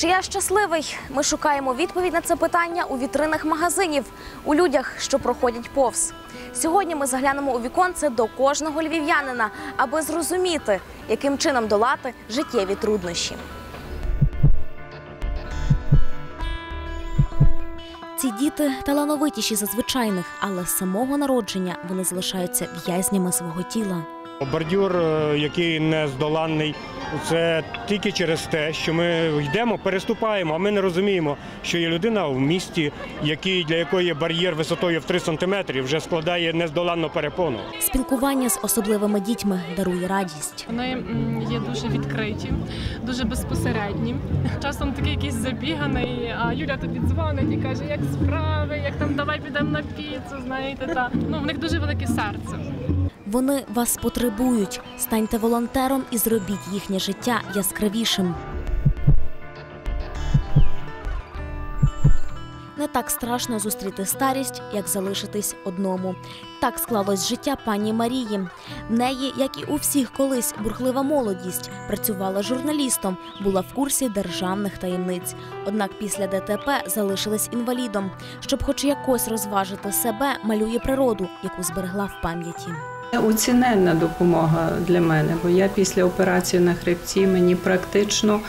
Чи я щасливий? Ми шукаємо відповідь на це питання у вітринах магазинів, у людях, що проходять повз. Сьогодні ми заглянемо у віконце до кожного львів'янина, аби зрозуміти, яким чином долати життєві труднощі. Ці діти талановитіші за звичайних, але з самого народження вони залишаються в'язнями свого тіла. Бордюр, е, який не здоланний, це тільки через те, що ми йдемо, переступаємо, а ми не розуміємо, що є людина в місті, який, для якої бар'єр висотою в 3 сантиметри вже складає нездоланну перепону. Спілкування з особливими дітьми дарує радість. Вони є дуже відкриті, дуже безпосередні. Часом такий якийсь забіганий, а Юля тобі дзвонить і каже, як справи, як там давай підемо на піцу, знаєте, та ну в них дуже велике серце. Вони вас потребують. Станьте волонтером і зробіть їхнє життя яскравішим. Не так страшно зустріти старість, як залишитись одному. Так склалось життя пані Марії. В неї, як і у всіх колись, бурхлива молодість, працювала журналістом, була в курсі державних таємниць. Однак після ДТП залишилась інвалідом. Щоб хоч якось розважити себе, малює природу, яку зберегла в пам'яті. Оціненна допомога для мене, бо я після операції на хребці мені практично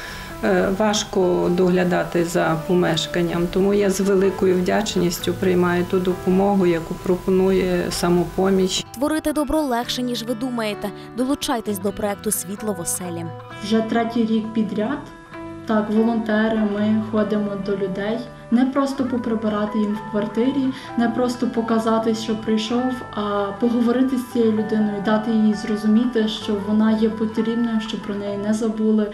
е, важко доглядати за помешканням. Тому я з великою вдячністю приймаю ту допомогу, яку пропонує самопоміч. Творити добро легше, ніж ви думаєте. Долучайтесь до проекту Світло в оселі. Вже третій рік підряд. Так, волонтери, ми ходимо до людей. Не просто поприбирати їм в квартирі, не просто показати, що прийшов, а поговорити з цією людиною, дати їй зрозуміти, що вона є потрібною, що про неї не забули.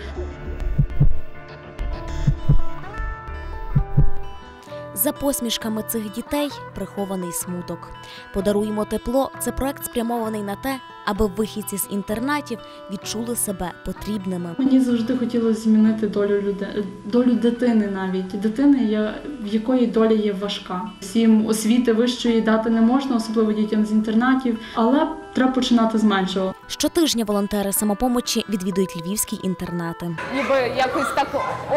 За посмішками цих дітей прихований смуток. Подаруємо тепло. Це проект спрямований на те, аби вихідці з інтернатів відчули себе потрібними. Мені завжди хотілося змінити долю люди, долю дитини навіть дитини, в якої доля є важка. Всім освіти вищої дати не можна, особливо дітям з інтернатів, але треба починати з меншого. Щотижня волонтери самопомочі відвідують львівські інтернати. ніби якось так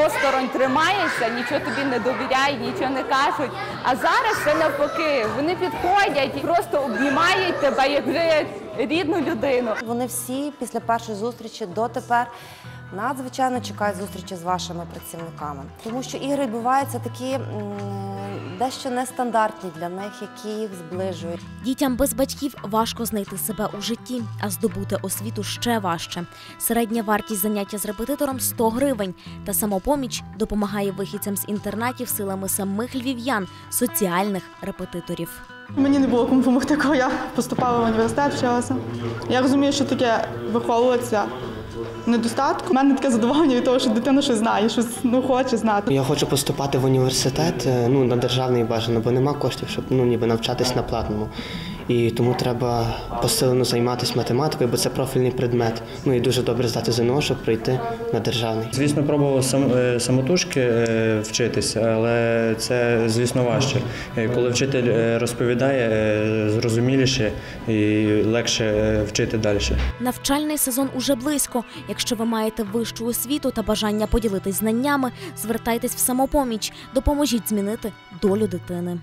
осторонь тримаєшся, нічого тобі не довіряють, нічого не кажуть. А зараз все навпаки, вони підходять і просто обнімають тебе як вже рідну людину. Вони всі після першої зустрічі дотепер надзвичайно чекають зустрічі з вашими працівниками, тому що ігри відбуваються такі дещо нестандартні для них, які їх зближують. Дітям без батьків важко знайти себе у житті, а здобути освіту ще важче. Середня вартість заняття з репетитором 100 гривень. Та самопоміч допомагає вихідцям з інтернатів силами самих львів'ян, соціальних репетиторів. Мені не було кому допомогти, коли я поступала в університет, вчилася. Я розумію, що таке виховуватися недостатку. У мене таке задоволення від того, що дитина щось знає, щось ну, хоче знати. Я хочу поступати в університет, е, ну на державний бажано, бо нема коштів, щоб ну ніби навчатись на платному. І тому треба посилено займатися математикою, бо це профільний предмет. Ну і дуже добре здати ЗНО, щоб прийти на державний. Звісно, пробував сам, е, самотужки е, вчитися, але це, звісно, важче. Е, Коли вчитель розповідає, зрозуміліше і легше вчити далі. Навчальний сезон уже близько. Якщо ви маєте вищу освіту та бажання поділитись знаннями, звертайтесь в самопоміч, допоможіть змінити долю дитини.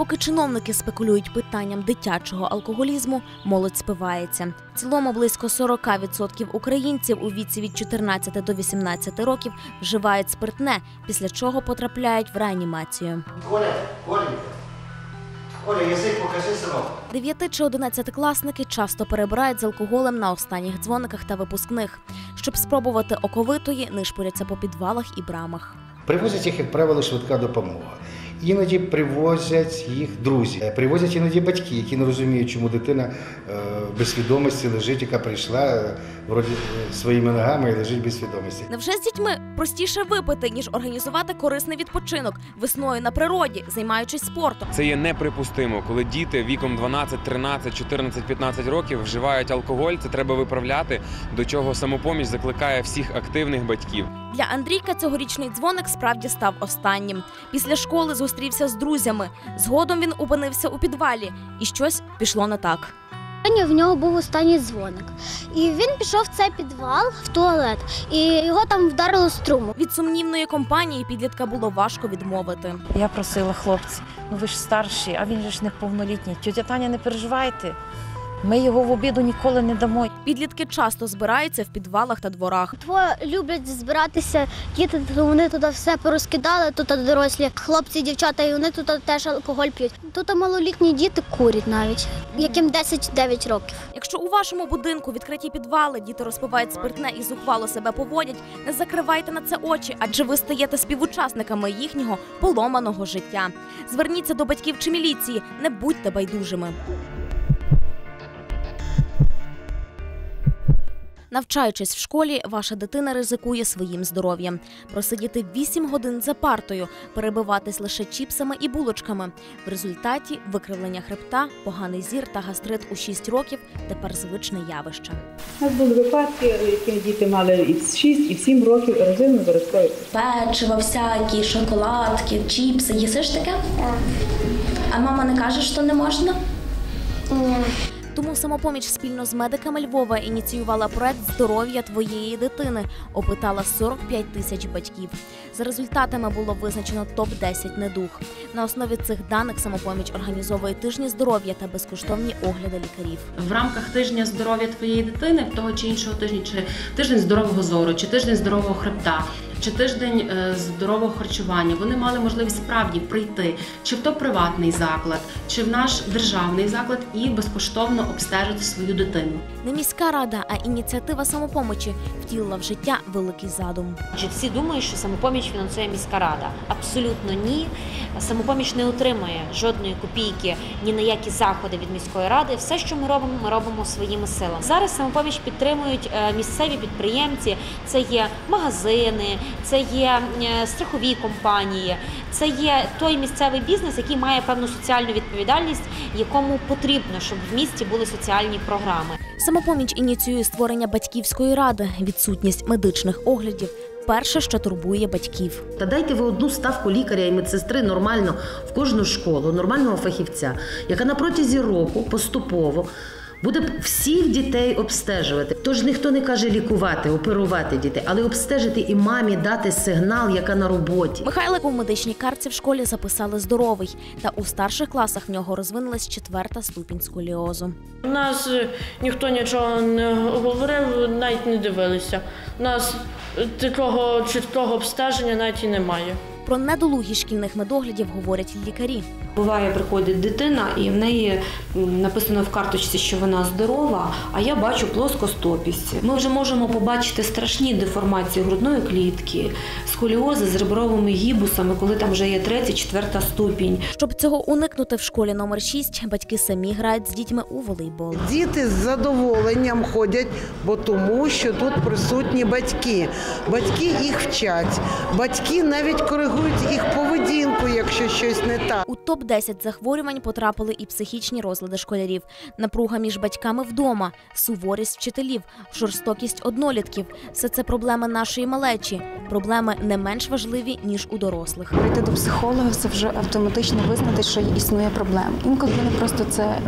Поки чиновники спекулюють питанням дитячого алкоголізму, молодь спивається. В цілому близько 40% українців у віці від 14 до 18 років вживають спиртне, після чого потрапляють в реанімацію. Коля, Коля, Коля, язик покажи синок. 9 чи 11 класники часто перебирають з алкоголем на останніх дзвониках та випускних. Щоб спробувати оковитої, нишпоряться по підвалах і брамах. Привозять їх, як правило, швидка допомога. Іноді привозять їх друзі, Е, привозять іноді батьки, які не розуміють, чому дитина е, без свідомості лежить, яка прийшла е, вроді своїми ногами і лежить без свідомості. Невже з дітьми простіше випити, ніж організувати корисний відпочинок весною на природі, займаючись спортом? Це є неприпустимо, коли діти віком 12, 13, 14, 15 років вживають алкоголь. Це треба виправляти. До чого самопоміч закликає всіх активних батьків. Для Андрійка цьогорічний дзвоник справді став останнім. Після школи зустрівся з друзями. Згодом він опинився у підвалі, і щось пішло не так. В нього був останній дзвоник. І він пішов в цей підвал в туалет, і його там вдарило струму. Від сумнівної компанії підлітка було важко відмовити. Я просила хлопці, ну ви ж старші, а він же ж неповнолітній. Тетя Таня, не переживайте. Ми його в обіду ніколи не дамо. Підлітки часто збираються в підвалах та дворах. Двоє люблять збиратися діти, то вони туди все порозкидали, тут дорослі хлопці, дівчата, і вони тут теж алкоголь п'ють. Тут малолітні діти курять навіть, яким 10-9 років. Якщо у вашому будинку відкриті підвали, діти розпивають спиртне і зухвало себе поводять, не закривайте на це очі, адже ви стаєте співучасниками їхнього поломаного життя. Зверніться до батьків чи міліції, не будьте байдужими. Навчаючись в школі, ваша дитина ризикує своїм здоров'ям. Просидіти 8 годин за партою, перебиватись лише чіпсами і булочками. В результаті викривлення хребта, поганий зір та гастрит у 6 років тепер звичне явище. У нас були випадки, які діти мали і в 6, і в 7 років ерозивно заросткові. Печиво, всякі, шоколадки, чіпси. Їсиш таке? А мама не каже, що не можна? Тому самопоміч спільно з медиками Львова ініціювала проект здоров'я твоєї дитини. Опитала 45 тисяч батьків. За результатами було визначено топ 10 недуг. На основі цих даних самопоміч організовує тижні здоров'я та безкоштовні огляди лікарів. в рамках тижня здоров'я твоєї дитини, того чи іншого тижня, чи тиждень здорового зору, чи тиждень здорового хребта, чи тиждень е, здорового харчування, вони мали можливість справді прийти чи в то приватний заклад, чи в наш державний заклад і безкоштовно обстежити свою дитину. Не міська рада, а ініціатива самопомочі втілила в життя великий задум. Адже всі думають, що самопоміч фінансує міська рада. Абсолютно ні. Самопоміч не отримує жодної копійки ні на які заходи від міської ради. Все, що ми робимо, ми робимо своїми силами. Зараз самопоміч підтримують е, місцеві підприємці. Це є магазини, це є е, страхові компанії, це є той місцевий бізнес, який має певну соціальну відповідальність, якому потрібно, щоб в місті були соціальні програми. Самопоміч ініціює створення батьківської ради, відсутність медичних оглядів. Перше, що турбує батьків. Та дайте ви одну ставку лікаря і медсестри нормально в кожну школу, нормального фахівця, яка на протязі року поступово буде всіх дітей обстежувати. Тож ніхто не каже лікувати, оперувати дітей, але обстежити і мамі дати сигнал, яка на роботі. Михайлику в медичній карці в школі записали здоровий, та у старших класах в нього розвинулась четверта ступінь сколіозу. У нас е, ніхто нічого не говорив, навіть не дивилися. У нас е, такого чіткого обстеження навіть і немає. Про недолугі шкільних медоглядів говорять лікарі. Буває, приходить дитина, і в неї написано в карточці, що вона здорова, а я бачу плоскостопість. Ми вже можемо побачити страшні деформації грудної клітки, сколіози з ребровими гібусами, коли там вже є третя, четверта ступінь. Щоб цього уникнути в школі номер 6 батьки самі грають з дітьми у волейбол. Діти з задоволенням ходять, бо тому, що тут присутні батьки. Батьки їх вчать, батьки навіть коригують їх поведінку, якщо щось не так. У топ 10 захворювань потрапили і психічні розлади школярів, напруга між батьками вдома, суворість вчителів, жорстокість однолітків. Все це проблеми нашої малечі, проблеми не менш важливі ніж у дорослих. Прийти до психолога це вже автоматично визнати, що існує проблема. Інколи вони просто це е,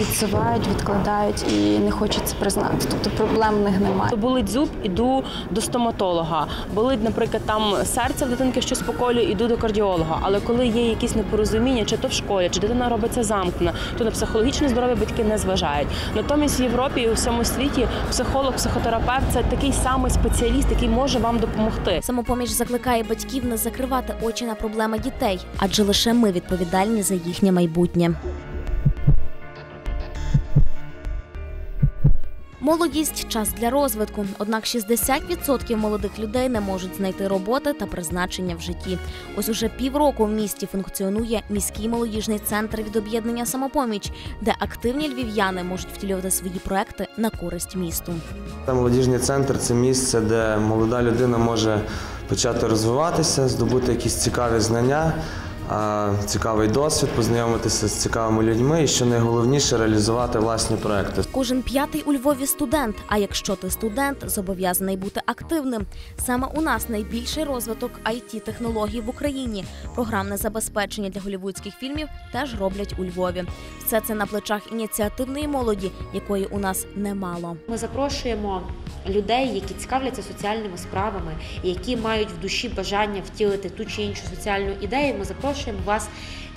відсувають, відкладають і не хочуть це признати. Тобто проблем в них немає. Болить зуб, іду до стоматолога. Болить, наприклад, там серце в дитинки що щось поколює, іду до кардіолога. Але коли є якісь непорозуміння, чи то в школі, чи дитина робиться замкнена, то на психологічне здоров'я батьки не зважають. Натомість в Європі і у всьому світі психолог, психотерапевт це такий самий спеціаліст, який може вам допомогти. Самопоміч закликає батьків не закривати очі на проблеми дітей, адже лише ми відповідальні за їхнє майбутнє. Молодість час для розвитку. Однак 60% молодих людей не можуть знайти роботи та призначення в житті. Ось уже півроку в місті функціонує міський молодіжний центр від об'єднання самопоміч, де активні львів'яни можуть втілювати свої проекти на користь місту. Молодіжний центр це місце, де молода людина може почати розвиватися, здобути якісь цікаві знання, цікавий досвід, познайомитися з цікавими людьми і що найголовніше реалізувати власні проекти. Кожен п'ятий у Львові студент. А якщо ти студент, зобов'язаний бути активним. Саме у нас найбільший розвиток it технологій в Україні. Програмне забезпечення для голівудських фільмів теж роблять у Львові. Все це на плечах ініціативної молоді, якої у нас немало. Ми запрошуємо людей, які цікавляться соціальними справами, які мають в душі бажання втілити ту чи іншу соціальну ідею. Ми запрошуємо вас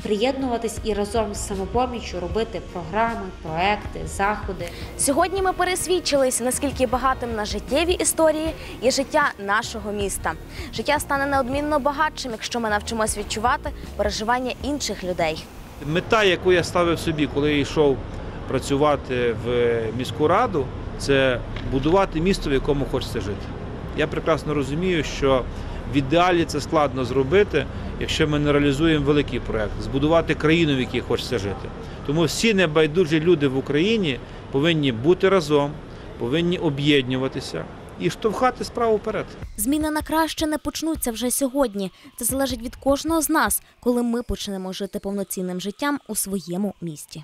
приєднуватись і разом з самопоміччю робити програми, проекти, заходи. Сьогодні ми пересвідчились, наскільки багатим на життєві історії є життя нашого міста. Життя стане неодмінно багатшим, якщо ми навчимось відчувати переживання інших людей. Мета, яку я ставив собі, коли я йшов працювати в міську раду, це будувати місто, в якому хочеться жити. Я прекрасно розумію, що в ідеалі це складно зробити, якщо ми не реалізуємо великий проект збудувати країну, в якій хочеться жити. Тому всі небайдужі люди в Україні повинні бути разом, повинні об'єднуватися і штовхати справу вперед. Зміни на краще не почнуться вже сьогодні. Це залежить від кожного з нас, коли ми почнемо жити повноцінним життям у своєму місті.